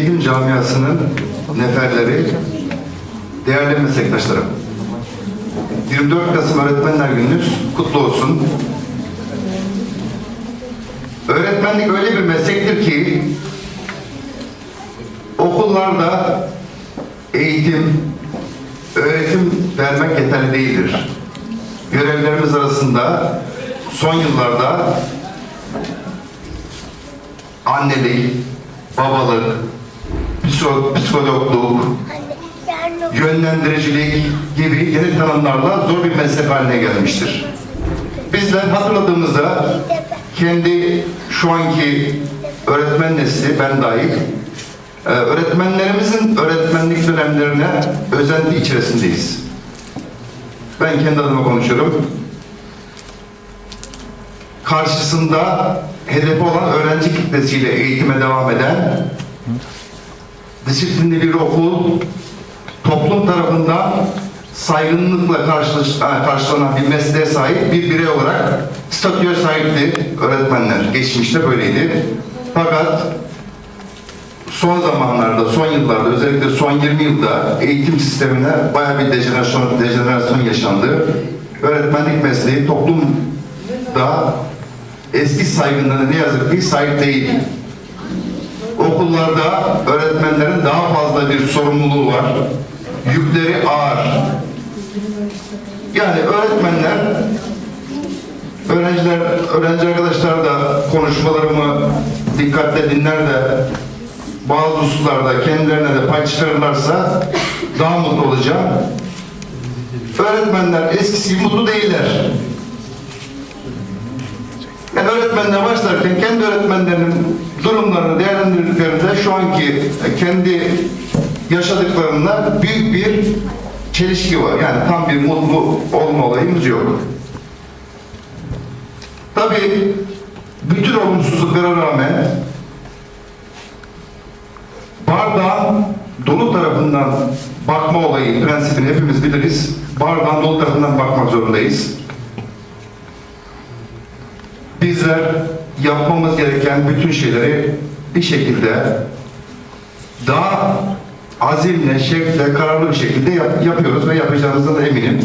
Eğitim Camiası'nın neferleri, değerli meslektaşlarım. 24 Kasım Öğretmenler Gününüz kutlu olsun. Öğretmenlik öyle bir meslektir ki okullarda eğitim, öğretim vermek yeterli değildir. Görevlerimiz arasında son yıllarda annelik, babalık, psikologluk, yönlendiricilik gibi yeni tanımlarla zor bir meslek haline gelmiştir. Bizler hatırladığımızda kendi şu anki öğretmen nesli, ben dahil, e, öğretmenlerimizin öğretmenlik dönemlerine özenti içerisindeyiz. Ben kendi adıma konuşuyorum. Karşısında hedefi olan öğrenci kitlesiyle eğitime devam eden disiplinli bir okul, toplum tarafından saygınlıkla ha, karşılanan bir mesleğe sahip bir birey olarak statüye sahipti öğretmenler. Geçmişte böyleydi. Fakat son zamanlarda, son yıllarda, özellikle son 20 yılda eğitim sistemine bayağı bir dejenerasyon, dejenerasyon yaşandı. Öğretmenlik mesleği toplumda eski saygınlığına ne yazık ki sahip değil. Okullarda öğretmenlerin daha fazla bir sorumluluğu var. Yükleri ağır. Yani öğretmenler öğrenciler, öğrenci arkadaşlar da konuşmalarımı dikkatle dinler de bazı hususlarda kendilerine de pay çıkarırlarsa daha mutlu olacağım. Öğretmenler eskisi gibi mutlu değiller. Yani öğretmenler başlarken kendi öğretmenlerinin durumlarını değerlendirdiklerinde şu anki kendi yaşadıklarında büyük bir çelişki var. Yani tam bir mutlu olma olayımız yok. Tabii bütün olumsuzluklara rağmen bardağın dolu tarafından bakma olayı prensibini hepimiz biliriz. Bardağın dolu tarafından bakmak zorundayız. Bizler yapmamız gereken bütün şeyleri bir şekilde daha azimle, şevkle, kararlı bir şekilde yap- yapıyoruz ve yapacağınızdan da eminim.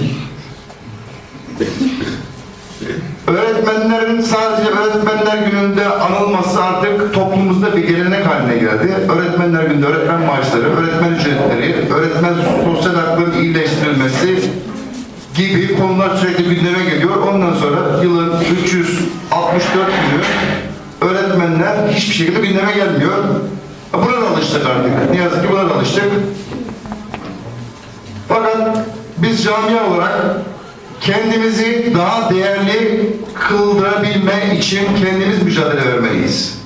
Öğretmenlerin sadece öğretmenler gününde anılması artık toplumumuzda bir gelenek haline geldi. Öğretmenler gününde öğretmen maaşları, öğretmen ücretleri, öğretmen sosyal hakların iyileştirilmesi gibi konular sürekli gündeme geliyor. Ondan sonra yılın 364 günü öğretmenler hiçbir şekilde gündeme gelmiyor. Buna da alıştık artık. Ne yazık ki buna da alıştık. Fakat biz camia olarak kendimizi daha değerli kıldırabilme için kendimiz mücadele vermeliyiz.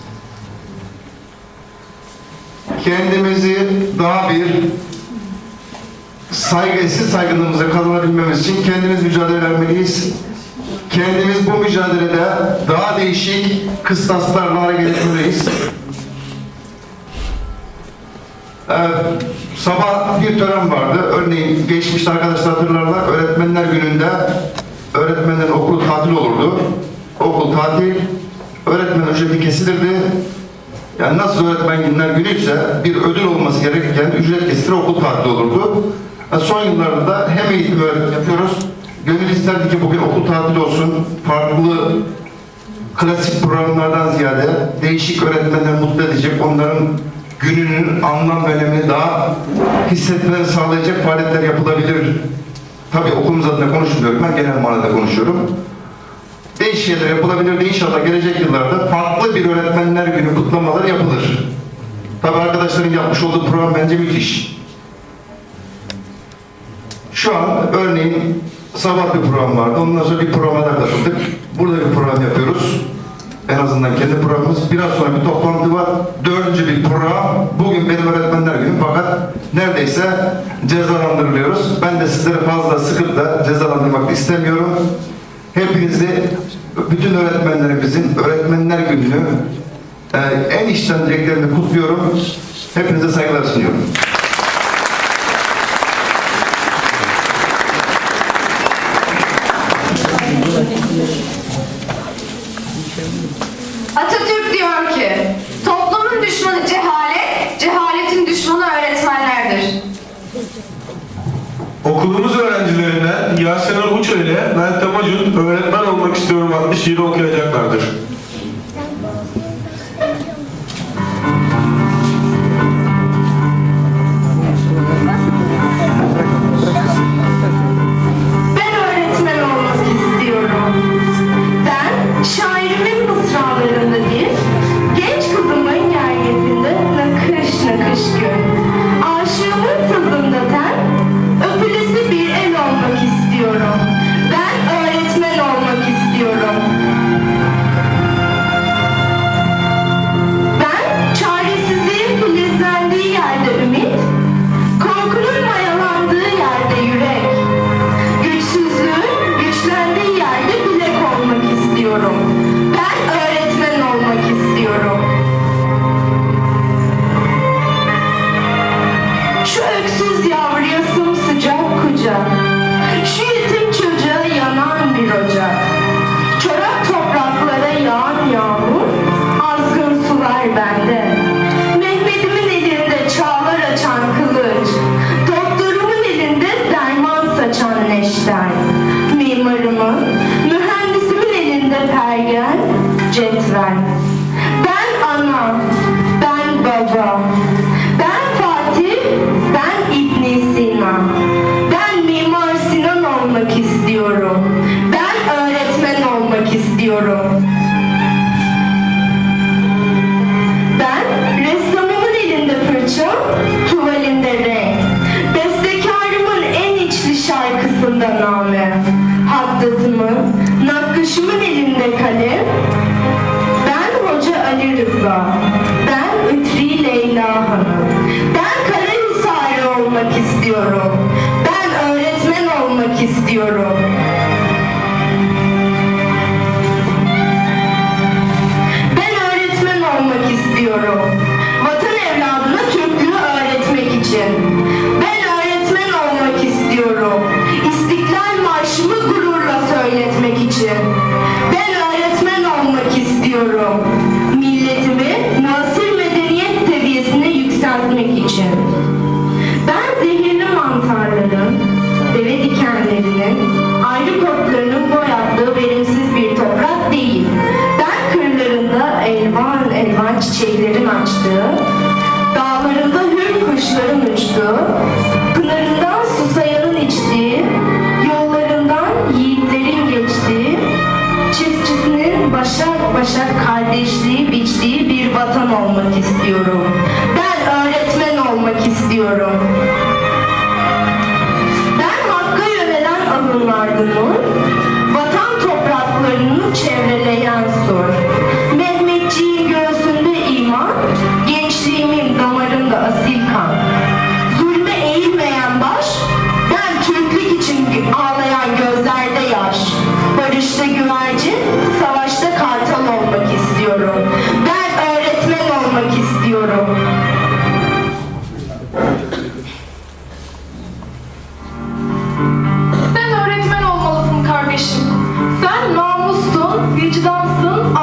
Kendimizi daha bir saygısız saygınlığımızı kazanabilmemiz için kendimiz mücadele vermeliyiz. Kendimiz bu mücadelede daha değişik kıstaslarla hareket etmeliyiz. Ee, sabah bir tören vardı. Örneğin geçmişte arkadaşlar hatırlarlar. Öğretmenler gününde öğretmenlerin okul tatil olurdu. Okul tatil, öğretmen ücreti kesilirdi. Yani nasıl öğretmen günler günüyse bir ödül olması gerekirken ücret kesilir, okul tatil olurdu. Yani son yıllarda da hem eğitim öğretim yapıyoruz. Gönül isterdi ki bugün okul tatili olsun, farklı klasik programlardan ziyade değişik öğretmenleri mutlu edecek, onların gününün anlam ve önemini daha hissetmelerini sağlayacak faaliyetler yapılabilir. Tabii okulumuz adına konuşmuyorum, ben genel manada konuşuyorum. Değişik şeyler yapılabilir de inşallah gelecek yıllarda farklı bir öğretmenler günü kutlamaları yapılır. Tabii arkadaşların yapmış olduğu program bence müthiş. Şu an örneğin sabah bir program vardı. Ondan sonra bir programa da katıldık. Burada bir program yapıyoruz. En azından kendi programımız. Biraz sonra bir toplantı var. Dördüncü bir program. Bugün benim öğretmenler günü fakat neredeyse cezalandırılıyoruz. Ben de sizleri fazla sıkıp da cezalandırmak istemiyorum. Hepinizi, bütün öğretmenlerimizin öğretmenler gününü e, en içten kutluyorum. Hepinize saygılar sunuyorum. Кардиш istiyorum. Namussun, vicdansın,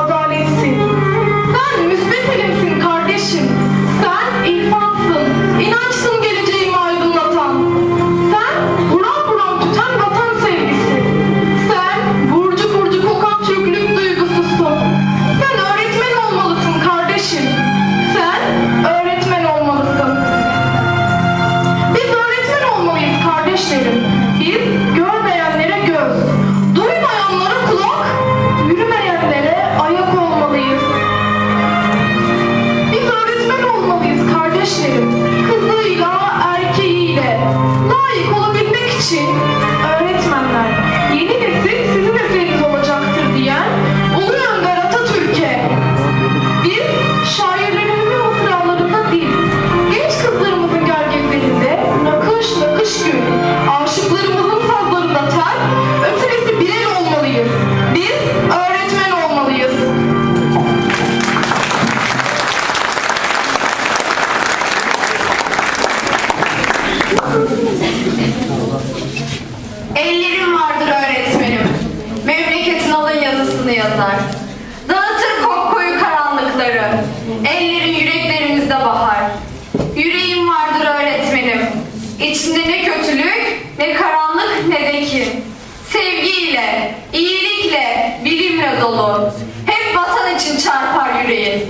yapar yüreği.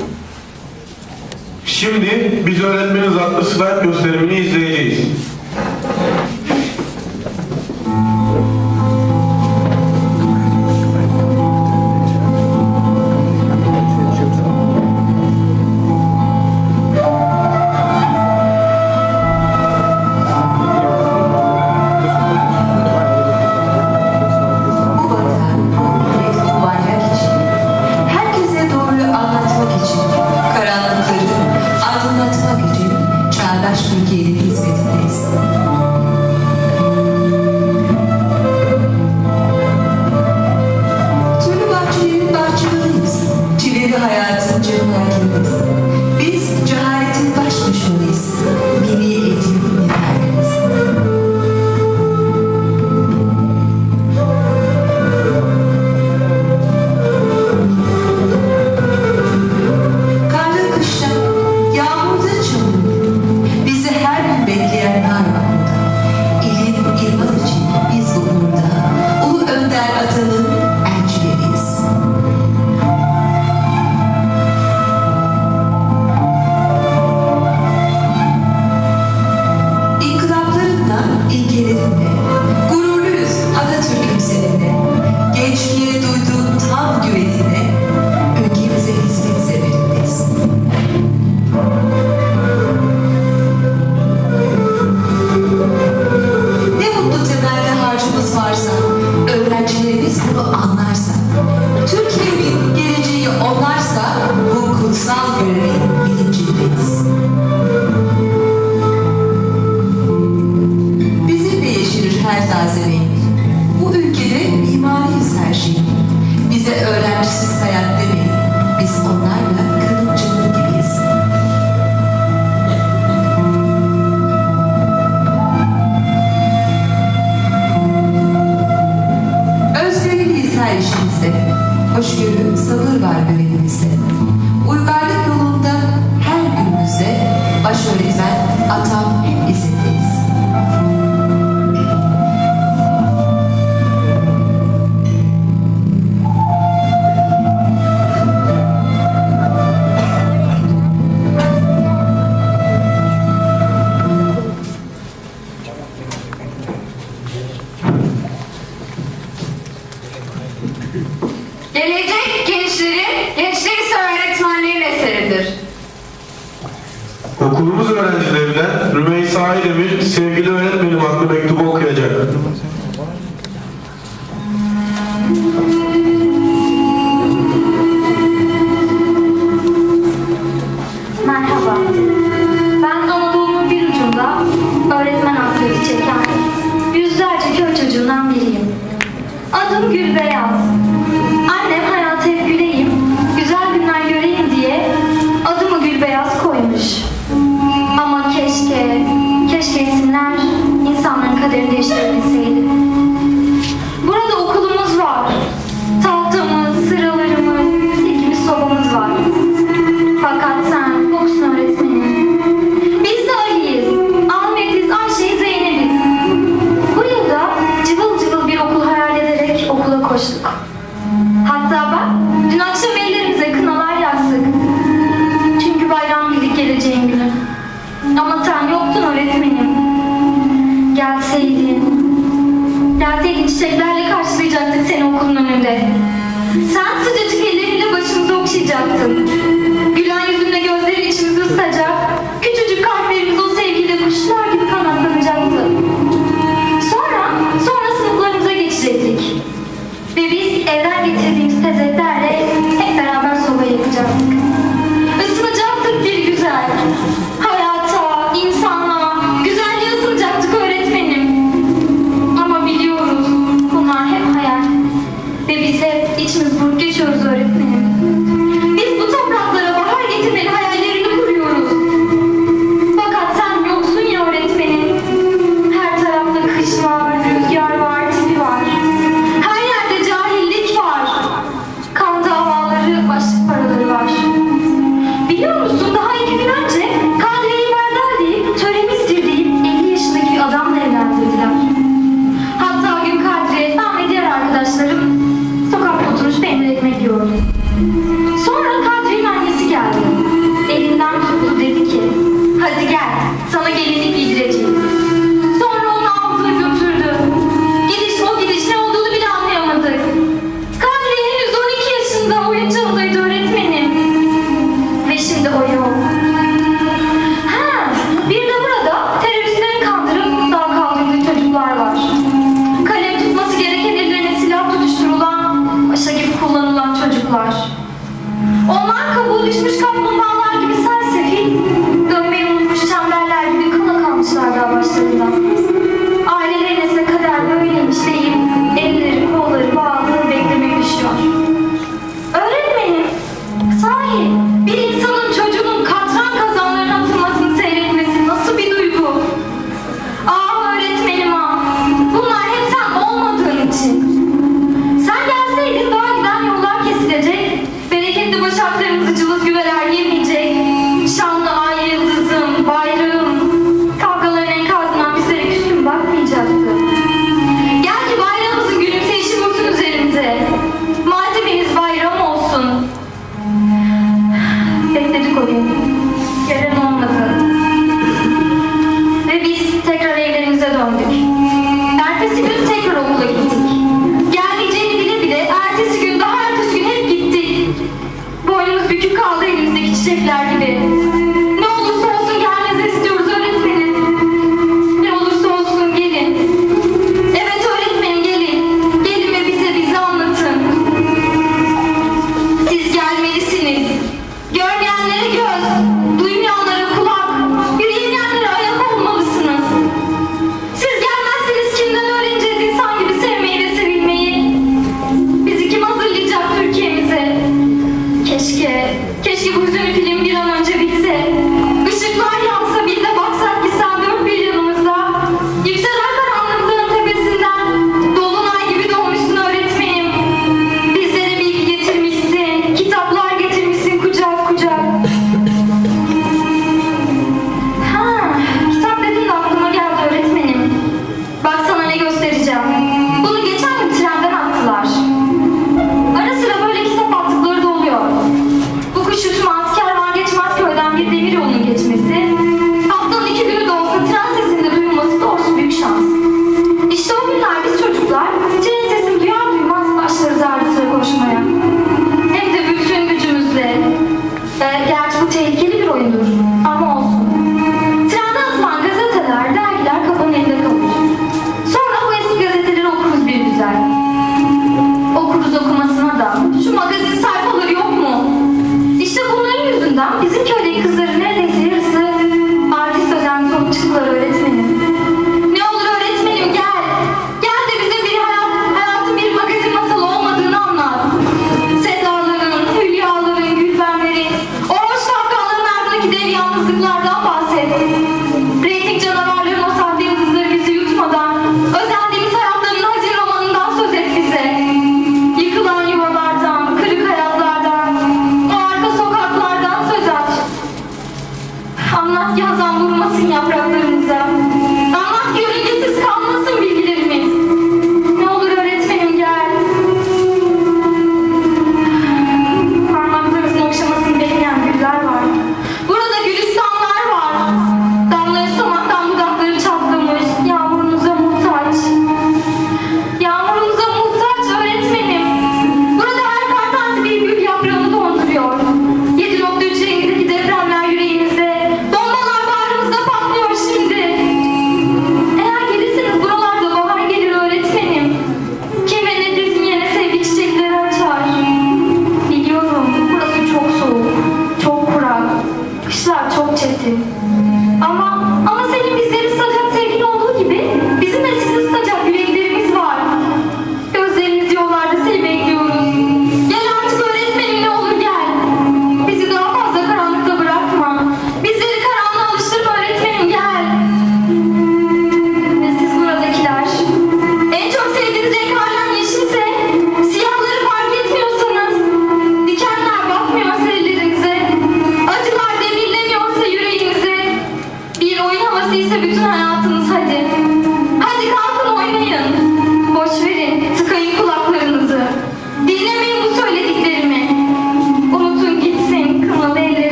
Şimdi biz öğretmeniz adlı slide gösterimini izleyeceğiz. Adım Gülbeyaz. gelseydik çiçeklerle karşılayacaktık seni okulun önünde. Sen sıcacık elleriyle başımızı okşayacaktın. Gülen yüzünle gözlerin içimizi ısıtacak. Keşke, keşke bu hüzünlü film bir an önce Bu tehlikeli bir oyundur. Ama Anlat yazan vurmasın yapraklarınıza.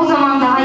O zaman daha